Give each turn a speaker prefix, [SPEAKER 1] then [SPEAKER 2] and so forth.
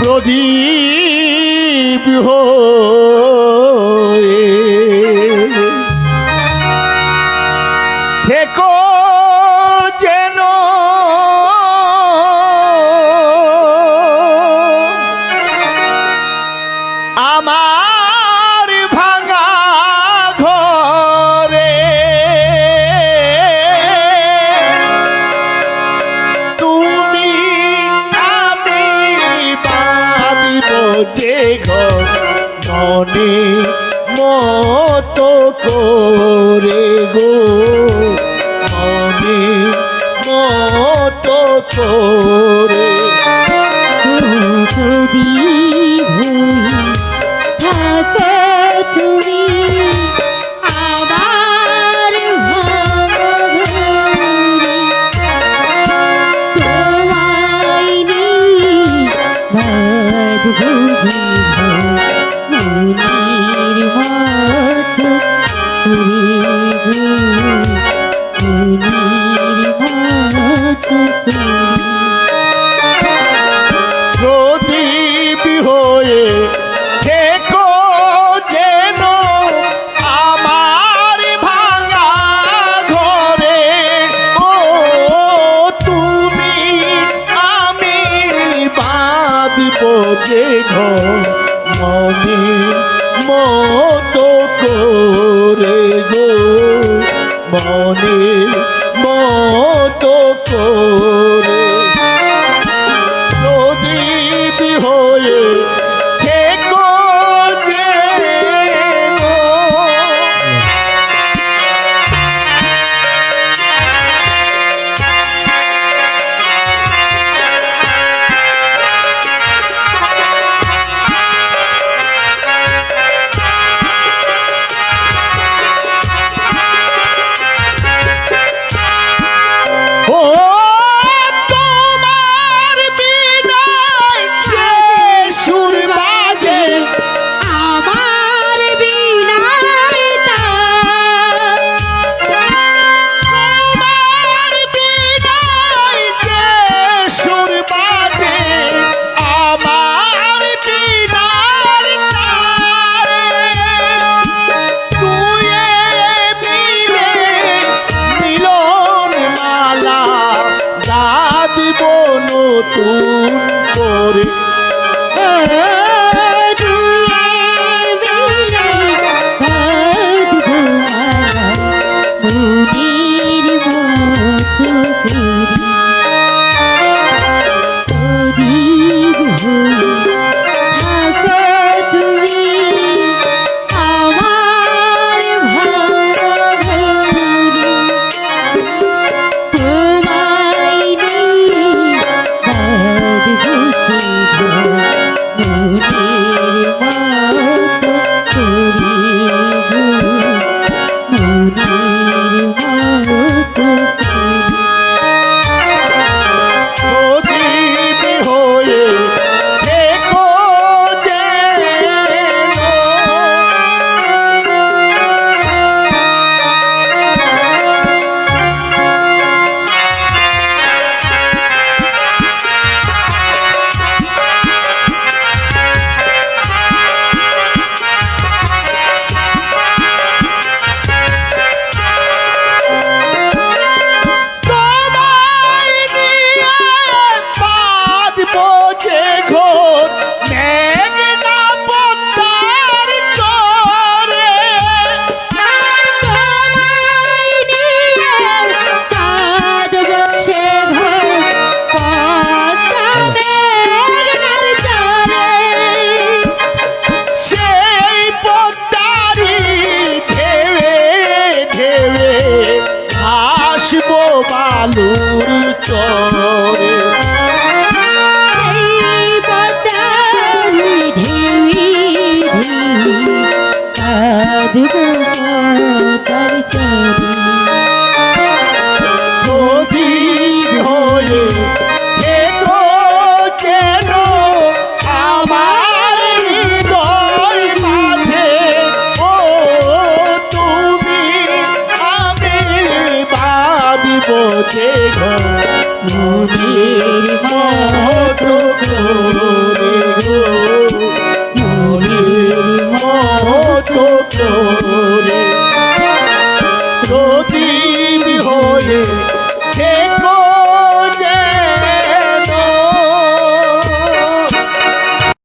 [SPEAKER 1] প্রদীপ হয়ে। মনে মত করে গো। মনে মত করে। যে মনে মত করে গো। মনে মত করে